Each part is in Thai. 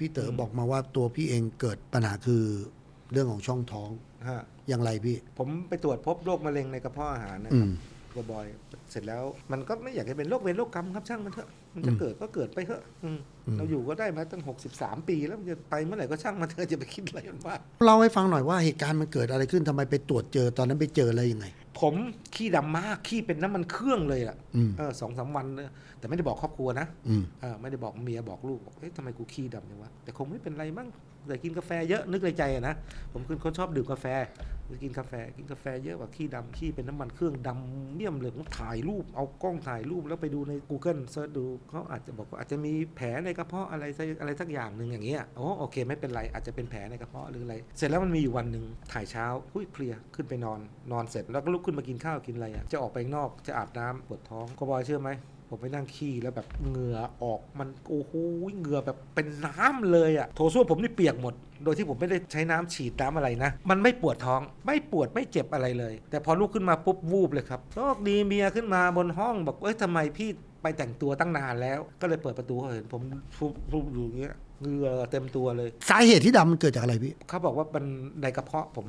พี่เต๋อบอกมาว่าตัวพี่เองเกิดปัญหาคือเรื่องของช่องท้องฮะอย่างไรพี่ ผมไปตรวจพบโรคมะเร็งในกระเพาะอาหารนะอืครับมกับบอยเสร็จแล้วมันก็ไม่อยากให้เป็นโรคเวรโรคกรรมครับช่างมันเถอะมันจะอืมเกิดก็เกิดไปเถอะอืมอืม เราอยู่ก็ได้มาตั้ง 63 ปีแล้วมันจะไปเมื่อไหร่ก็ช่างมันเถอะจะไปคิดอะไรมันว่าเล่าให้ฟังหน่อยว่าเหตุการณ์มันเกิดอะไรขึ้นทำไมไปตรวจเจอตอนนั้นไปเจออะไรยังไง ผมขี้ดำมากขี้เป็นน้ำมันเครื่องเลยอะอืมเออสองสามวันเลยแต่ไม่ได้บอกครอบครัวนะอืมเออไม่ได้บอกเมียบอกลูกบอกเอ๊ะทำไมกูขี้ดำจังวะแต่คงไม่เป็นไรมั้งแต่กินกาแฟเยอะนึกในใจอะนะผมคือคนชอบดื่มกาแฟ กินกาแฟกินกาแฟเยอะกว่าขี้ดำขี้เป็นน้ำมันเครื่องดำเมี่ยมเหลยผมถ่ายรูปเอากล้องถ่ายรูปแล้วไปดูใน Google เซิร์ชดูเขาอาจจะบอกว่าอาจจะมีแผลในกระเพาะอะไรอะไรสักอย่างหนึ่งอย่างเงี้ยโอ้โอเค ไม่เป็นไรอาจจะเป็นแผลในกระเพาะหรืออะไร เสร็จแล้วมันมีอยู่วันหนึ่งถ่ายเช้าหุ้ยเพลียขึ้นไปนอนนอนเสร็จแล้วก็ลุกขึ้นมากินข้าวกินอะไรอะจะออกไปข้างนอกจะอาบน้ำปวดท้องก็บอยเชื่อไหม ผมไปนั่งขี้แล้วแบบเหงื่อออกมันโอ้โหเหงื่อแบบเป็นน้ำเลยอะ่ะโถส้วมผมนี่เปียกหมด โดยที่ผมไม่ได้ใช้น้ำฉีดน้ำอะไรนะ มันไม่ปวดท้อง ไม่ปวดไม่เจ็บอะไรเลย แต่พอลุกขึ้นมาปุ๊บวูบเลยครับโชคดีเมียขึ้นมาบนห้องบอกเอ้ยทำไมพี่ไปแต่งตัวตั้งนานแล้ว ก็เลยเปิดประตูเห็นผมฟุบฟุบอยู่อย่างเงี้ยเหงื่อเต็มตัวเลย สาเหตุที่ดำมันเกิดจากอะไรพี่เขาบอกว่ามันในกระเพาะผม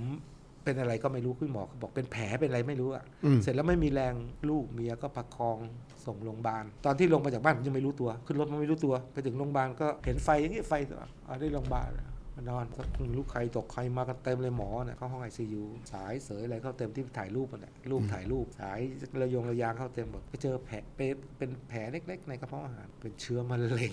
เป็นอะไรก็ไม่รู้คุณหมอเขาบอกเป็นแผลเป็นอะไรไม่รู้อะอืมเสร็จแล้วไม่มีแรงลูกเมียก็ประคองส่งโรงพยาบาล ตอนที่ลงมาจากบ้านผมยังไม่รู้ตัว ขึ้นรถมาไม่รู้ตัว ไปถึงโรงพยาบาลก็เห็นไฟอย่างนี้ไฟเอาได้โรงพยาบาลมานอนก็ลูกใครตกใครมากันเต็มเลยหมอเนี่ยเข้าห้องไอซียูสายเสยอะไรเข้าเต็มที่ถ่ายรูปมันแหละรูปถ่ายรูป สายระยงระยางเข้าเต็มบอกไปเจอแผลเป็นเป็นแผลเล็ก ๆ ในกระเพาะอาหารเป็นเชื้อมะเร็ง